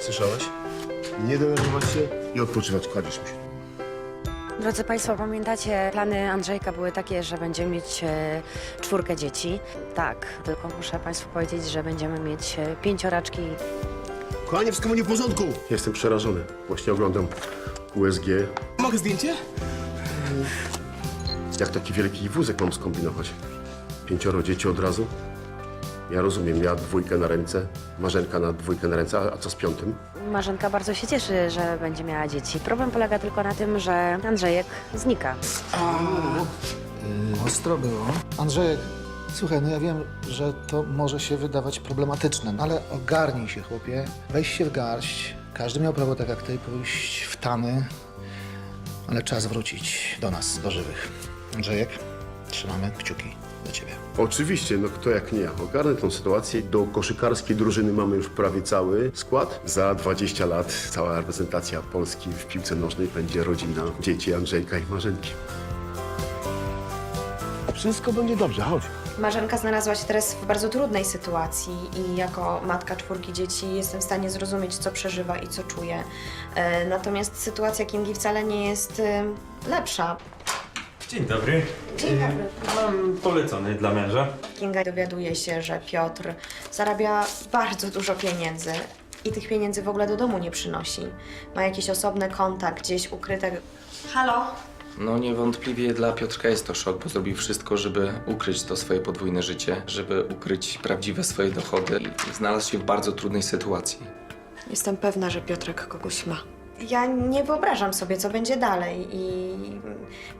Słyszałeś? Nie denerwować się i odpoczywać. Kładziesz mi się. Drodzy Państwo, pamiętacie, plany Andrzejka były takie, że będziemy mieć e, czwórkę dzieci. Tak, tylko muszę Państwu powiedzieć, że będziemy mieć e, pięcioraczki. Kochanie, wszystko będzie w porządku. Jestem przerażony. Właśnie oglądam USG. Mogę zdjęcie? Jak taki wielki wózek mam skombinować? Pięcioro dzieci od razu? Ja rozumiem, ja dwójkę na ręce, Marzenka na dwójkę na ręce, a, a co z piątym? Marzenka bardzo się cieszy, że będzie miała dzieci. Problem polega tylko na tym, że Andrzejek znika. Ostro było. Andrzejek, słuchaj, no ja wiem, że to może się wydawać problematyczne, no ale ogarnij się, chłopie. Weź się w garść. Każdy miał prawo, tak jak ty, pójść w tany, ale czas wrócić do nas, do żywych. Andrzejek, trzymamy kciuki do ciebie. Oczywiście, no kto jak nie ja. Ogarnę tą sytuację. Do koszykarskiej drużyny mamy już prawie cały skład. Za 20 lat cała reprezentacja Polski w piłce nożnej będzie rodzina dzieci Andrzejka i Marzenki. Wszystko będzie dobrze, chodź. Marzenka znalazła się teraz w bardzo trudnej sytuacji i jako matka czwórki dzieci jestem w stanie zrozumieć, co przeżywa i co czuje. E, Natomiast sytuacja Kingi wcale nie jest e, lepsza. Dzień dobry. Dzień dobry. Mam polecony dla męża. Kinga dowiaduje się, że Piotr zarabia bardzo dużo pieniędzy i tych pieniędzy w ogóle do domu nie przynosi. Ma jakieś osobne konta gdzieś ukryte. Halo? No niewątpliwie dla Piotrka jest to szok, bo zrobił wszystko, żeby ukryć to swoje podwójne życie, żeby ukryć prawdziwe swoje dochody i znalazł się w bardzo trudnej sytuacji. Jestem pewna, że Piotrek kogoś ma. Ja nie wyobrażam sobie, co będzie dalej i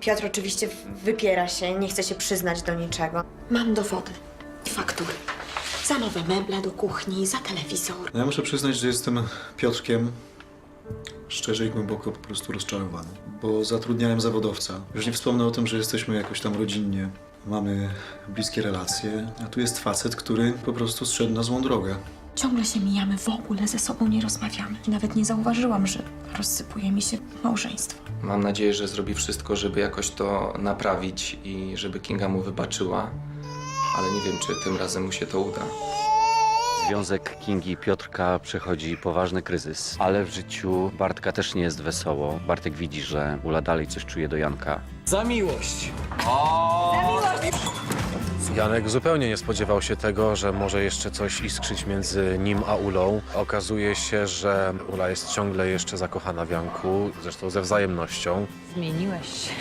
Piotr oczywiście wypiera się, nie chce się przyznać do niczego. Mam dowody i faktury. Za nowe meble do kuchni, za telewizor. No ja muszę przyznać, że jestem Piotrkiem szczerze i głęboko po prostu rozczarowany, bo zatrudniałem zawodowca. Już nie wspomnę o tym, że jesteśmy jakoś tam rodzinnie, mamy bliskie relacje, a tu jest facet, który po prostu zszedł na złą drogę. Ciągle się mijamy, w ogóle ze sobą nie rozmawiamy. I nawet nie zauważyłam, że rozsypuje mi się małżeństwo. Mam nadzieję, że zrobi wszystko, żeby jakoś to naprawić i żeby Kinga mu wybaczyła, ale nie wiem, czy tym razem mu się to uda. Związek Kingi i Piotrka przechodzi poważny kryzys, ale w życiu Bartka też nie jest wesoło. Bartek widzi, że Ula dalej coś czuje do Janka. Za miłość. Janek zupełnie nie spodziewał się tego, że może jeszcze coś iskrzyć między nim a Ulą. Okazuje się, że Ula jest ciągle jeszcze zakochana w Janku, zresztą ze wzajemnością. Zmieniłeś się.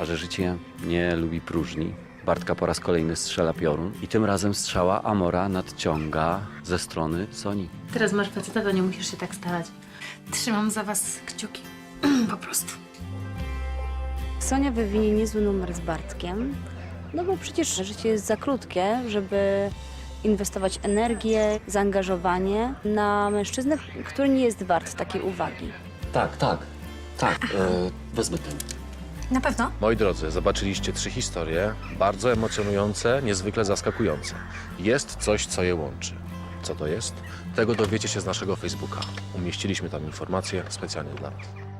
A że życie nie lubi próżni, Bartka po raz kolejny strzela piorun i tym razem strzała Amora nadciąga ze strony Soni. Teraz masz faceta, to nie musisz się tak starać. Trzymam za was kciuki. po prostu. Sonia wywinie niezły numer z Bartkiem, no bo przecież życie jest za krótkie, żeby inwestować energię, zaangażowanie na mężczyznę, który nie jest wart takiej uwagi. Tak, tak, tak, e, wezmę ten. Na pewno? Moi drodzy, zobaczyliście trzy historie, bardzo emocjonujące, niezwykle zaskakujące. Jest coś, co je łączy. Co to jest? Tego dowiecie się z naszego Facebooka. Umieściliśmy tam informacje specjalnie dla Was.